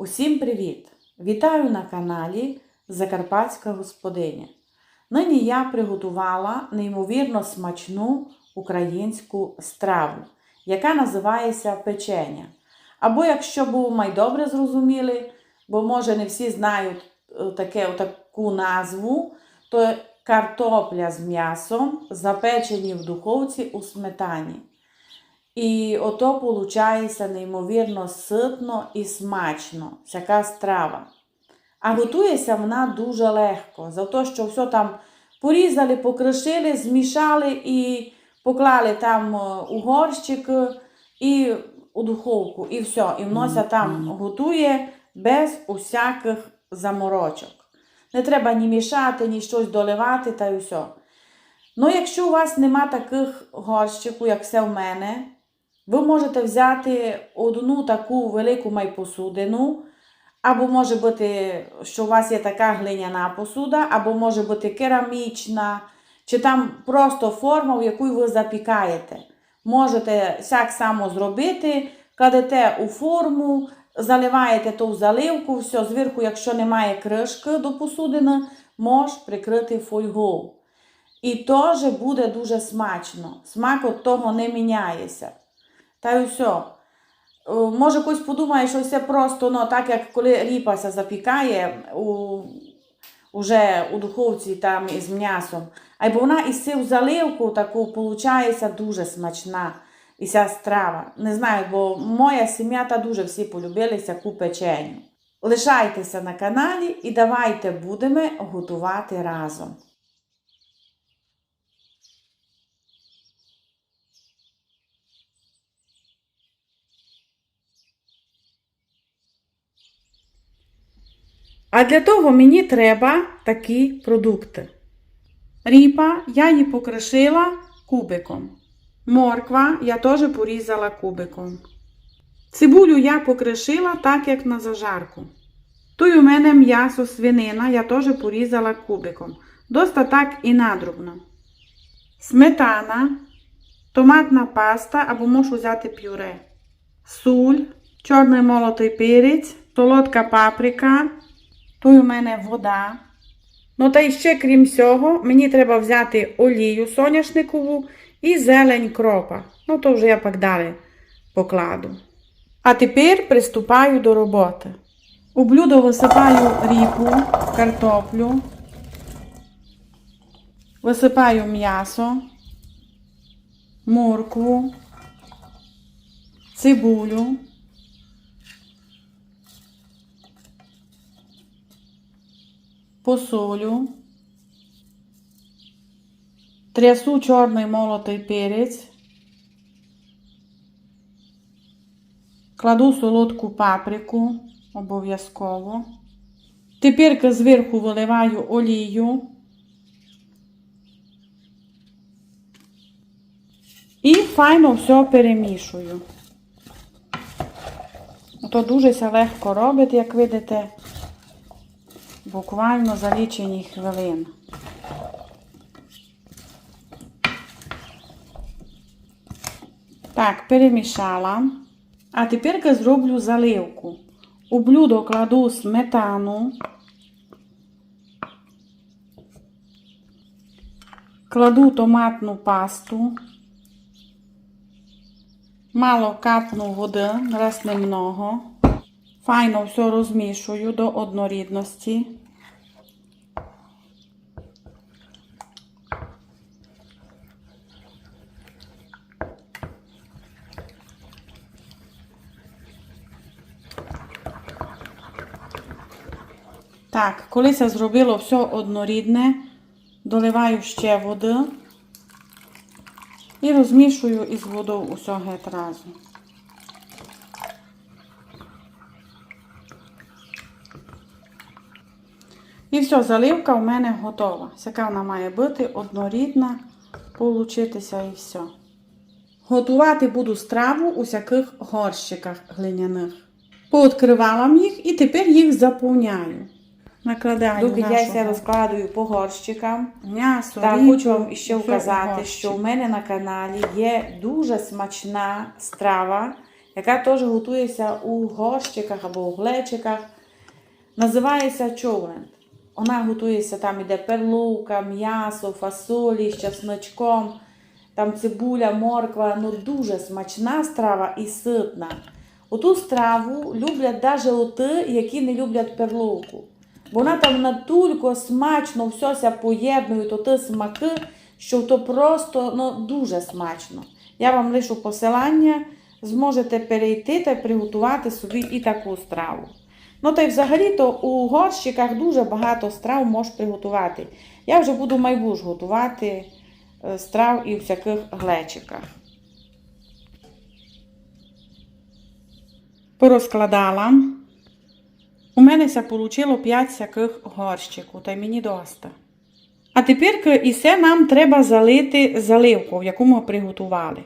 Усім привіт! Вітаю на каналі Закарпатська господиня. Нині я приготувала неймовірно смачну українську страву, яка називається печеня. Або, якщо ви май добре зрозуміли, бо може не всі знають е, таке, таку назву, то картопля з м'ясом, запечені в духовці у сметані. І ото виходить неймовірно ситно і смачно, всяка страва. А готується вона дуже легко, за те, що все там порізали, покришили, змішали і поклали там е, у горщик е, і у духовку, і все. І внося там готує без усяких заморочок. Не треба ні мішати, ні щось доливати та й все. Ну, якщо у вас нема таких горщиків, як все в мене, ви можете взяти одну таку велику майпосудину, або може бути, що у вас є така глиняна посуда, або може бути керамічна, чи там просто форма, в яку ви запікаєте. Можете так само зробити, кладете у форму, заливаєте ту заливку, все, зверху, якщо немає кришки до посудини, можеш прикрити фольгою. І теж буде дуже смачно. Смак від того не міняється. Та й все. Може, хтось подумає, що все просто, ну, так як коли ріпася запікає у, уже у духовці там із м'ясом. А вона із цю заливку таку виходить дуже смачна і ця страва. Не знаю, бо моя сім'я та дуже всі полюбилися ку печеню. Лишайтеся на каналі і давайте будемо готувати разом. А для того мені треба такі продукти. Ріпа я її покришила кубиком. Морква я теж порізала кубиком. Цибулю я покришила так, як на зажарку. Тут у мене м'ясо свинина я теж порізала кубиком. Доста так і надрубно. Сметана, томатна паста або можу взяти пюре. Суль, чорний молотий перець, солодка паприка. Тут у мене вода. Ну та ще, крім цього, мені треба взяти олію соняшникову і зелень кропа. Ну, то вже я пак далі покладу. А тепер приступаю до роботи. У блюдо висипаю ріпу, картоплю, висипаю м'ясо, моркву, цибулю. Посолю, трясу чорний молотий перець, кладу солодку паприку обов'язково. Тепер зверху виливаю олію і файно все перемішую. То дуже легко робить, як видите буквально за лічені хвилин. Так, перемішала. А тепер я зроблю заливку. У блюдо кладу сметану, кладу томатну пасту, мало капну води, раз немного. Файно все розмішую до однорідності. Так, коли це зробило все однорідне, доливаю ще води і розмішую із водою усе геть разом. І все, заливка у мене готова. Яка вона має бути однорідна, получитися і все. Готувати буду страву у всяких горщиках глиняних. Пооткривала їх і тепер їх заповняю. Накладаю Доки я розкладую по горщикам. м'ясо. Так, рибу, хочу вам ще все вказати, що у мене на каналі є дуже смачна страва, яка теж готується у горщиках або у глечиках. Називається човен. Вона готується, там іде перловка, м'ясо, фасолі з часничком, там цибуля, морква. Ну дуже смачна страва і ситна. Оту страву люблять навіть оти, які не люблять перловку. Бо вона там натулько смачно все поєднує, то ті смаки, що то просто ну, дуже смачно. Я вам лишу посилання, зможете перейти та приготувати собі і таку страву. Ну та й взагалі-то у горщиках дуже багато страв можеш приготувати. Я вже буду майбуж готувати е, страв і в всяких глечиках. Порозкладала. У мене ся вийшло 5 всяких горщиків, та й мені доста. А тепер і все нам треба залити заливку, яку ми приготували.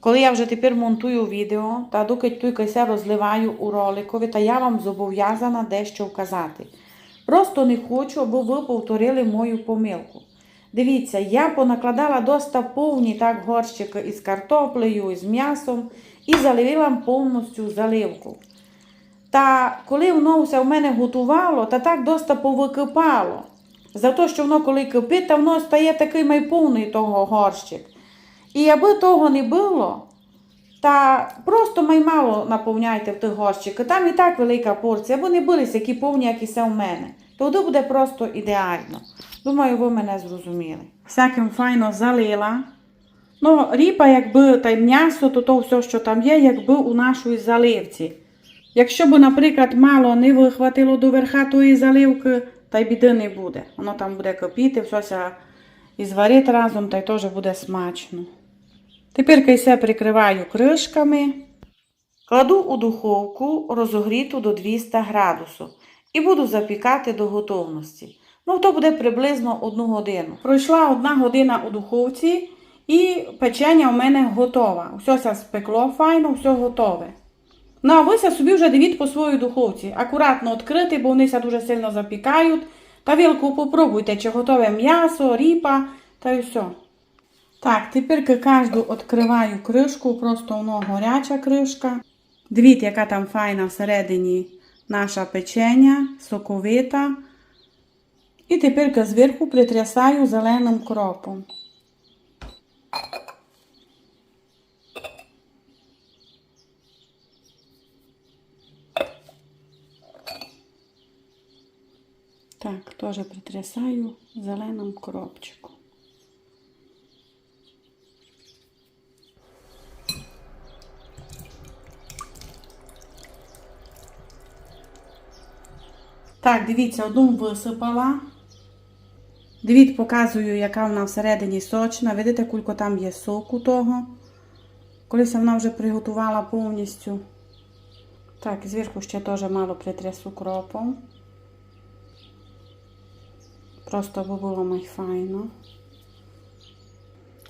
Коли я вже тепер монтую відео, та доки тільки все розливаю у роликові, та я вам зобов'язана дещо вказати. Просто не хочу, аби ви повторили мою помилку. Дивіться, я понакладала доста повні так горщики із картоплею, із м'ясом і заливила повністю заливку. Та коли воно все в мене готувало, та так доста повикипало. За те, що воно коли кипить, та воно стає такий майповний того горщик. І аби того не було, та просто маймало наповняйте в тих горщики. Там і так велика порція, аби не були такі повні, як і все в мене. Тоді буде просто ідеально. Думаю, ви мене зрозуміли. Всяким файно залила. Ну, ріпа, якби та й м'ясо, то то все, що там є, якби у нашій заливці. Якщо б, наприклад, мало не вихватило до верха тої заливки, та й біди не буде. Воно там буде кипіти, все і зварить разом, та й теж буде смачно. Тепер все прикриваю кришками. Кладу у духовку розогріту до 200 градусів і буду запікати до готовності. Ну, то буде приблизно одну годину. Пройшла одна година у духовці і печення у мене готове. Все спекло файно, все готове. Ну, а ви собі вже дивіть по своїй духовці. Акуратно відкрити, бо вони дуже сильно запікають. Та вілку попробуйте, чи готове м'ясо, ріпа та й все. Так, тепер кожну відкриваю кришку, просто воно гаряча кришка. Дивіться, яка там файна всередині наша печення, соковита. І тепер зверху притрясаю зеленим кропом. Так, теж притрясаю зеленим кропчиком. Так, дивіться, одну висипала. Дивіться, показую, яка вона всередині сочна. Видите, кулько там є соку того. Колись вона вже приготувала повністю. Так, зверху ще теж мало притрясу кропом. Просто би було май файно.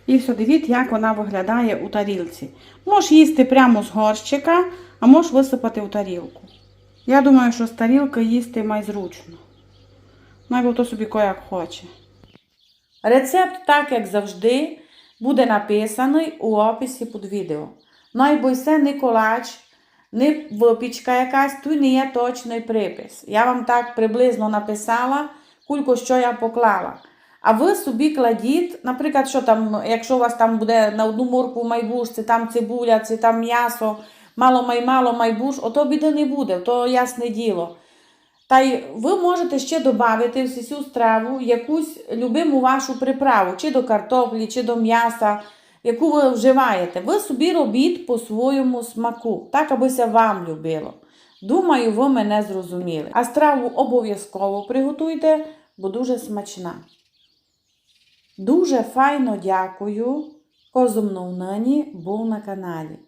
І все, дивіться, як вона виглядає у тарілці. Можеш їсти прямо з горщика, а можеш висипати у тарілку. Я думаю, що з тарілки їсти май зручно. Навіть то собі кояк хоче. Рецепт, так як завжди, буде написаний у описі під відео. Найбойсе не колач, не випічка якась, тут не є точний припис. Я вам так приблизно написала, кулько що я поклала. А ви собі кладіть, наприклад, що там, якщо у вас там буде на одну морку майбуш, це там цибуля, це там м'ясо, мало май мало майбуш, ото біди не буде, то ясне діло. Та й ви можете ще додати в цю страву якусь любиму вашу приправу, чи до картоплі, чи до м'яса, яку ви вживаєте. Ви собі робіть по своєму смаку, так абися вам любило. Думаю, ви мене зрозуміли. А страву обов'язково приготуйте, бо дуже смачна. Дуже файно дякую, хто зо мною нині був на каналі.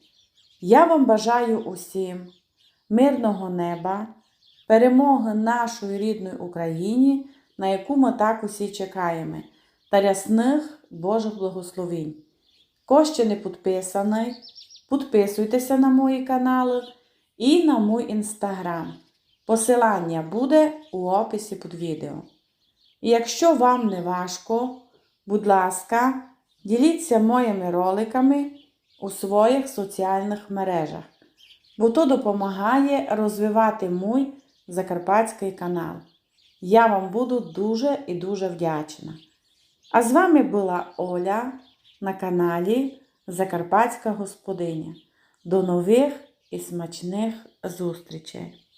Я вам бажаю усім мирного неба, перемоги нашої рідної Україні, на яку ми так усі чекаємо, та рясних Божих благословінь. Хто ще не підписаний, підписуйтеся на мої канали і на мій інстаграм. Посилання буде у описі під відео. І якщо вам не важко, будь ласка, діліться моїми роликами у своїх соціальних мережах, бо то допомагає розвивати мій закарпатський канал. Я вам буду дуже і дуже вдячна. А з вами була Оля на каналі Закарпатська Господиня. До нових і смачних зустрічей!